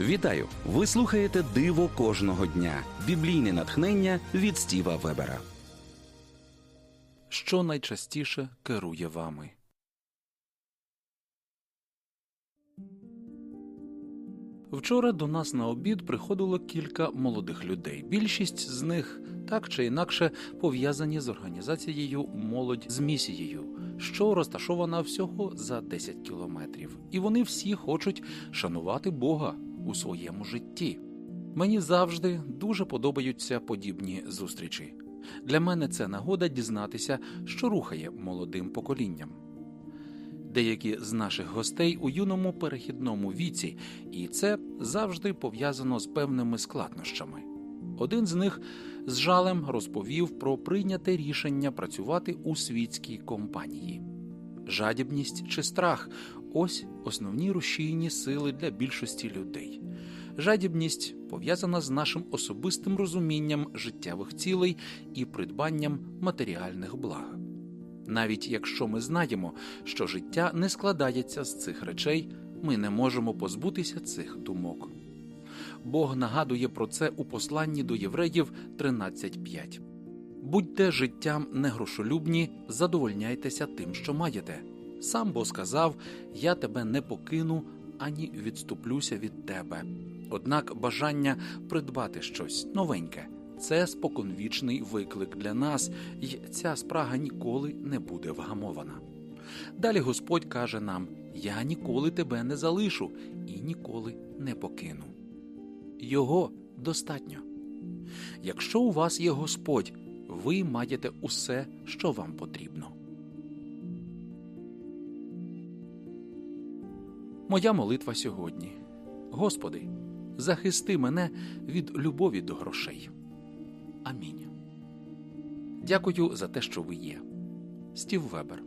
Вітаю! Ви слухаєте Диво кожного дня. Біблійне натхнення від Стіва Вебера. Що найчастіше керує вами? Вчора до нас на обід приходило кілька молодих людей. Більшість з них так чи інакше пов'язані з організацією Молодь з місією, що розташована всього за 10 кілометрів. І вони всі хочуть шанувати Бога у своєму житті. Мені завжди дуже подобаються подібні зустрічі. Для мене це нагода дізнатися, що рухає молодим поколінням. Деякі з наших гостей у юному перехідному віці, і це завжди пов'язано з певними складнощами. Один з них з жалем розповів про прийняте рішення працювати у світській компанії. Жадібність чи страх ось основні рушійні сили для більшості людей. Жадібність пов'язана з нашим особистим розумінням життєвих цілей і придбанням матеріальних благ. Навіть якщо ми знаємо, що життя не складається з цих речей, ми не можемо позбутися цих думок. Бог нагадує про це у посланні до євреїв 13.5. Будьте життям негрошолюбні, задовольняйтеся тим, що маєте. Сам Бог сказав: Я тебе не покину ані відступлюся від тебе. Однак бажання придбати щось новеньке це споконвічний виклик для нас, і ця спрага ніколи не буде вгамована. Далі Господь каже нам: Я ніколи тебе не залишу і ніколи не покину. Його достатньо. Якщо у вас є Господь, ви маєте усе, що вам потрібно. Моя молитва сьогодні. Господи, захисти мене від любові до грошей. Амінь. Дякую за те, що ви є. Стів Вебер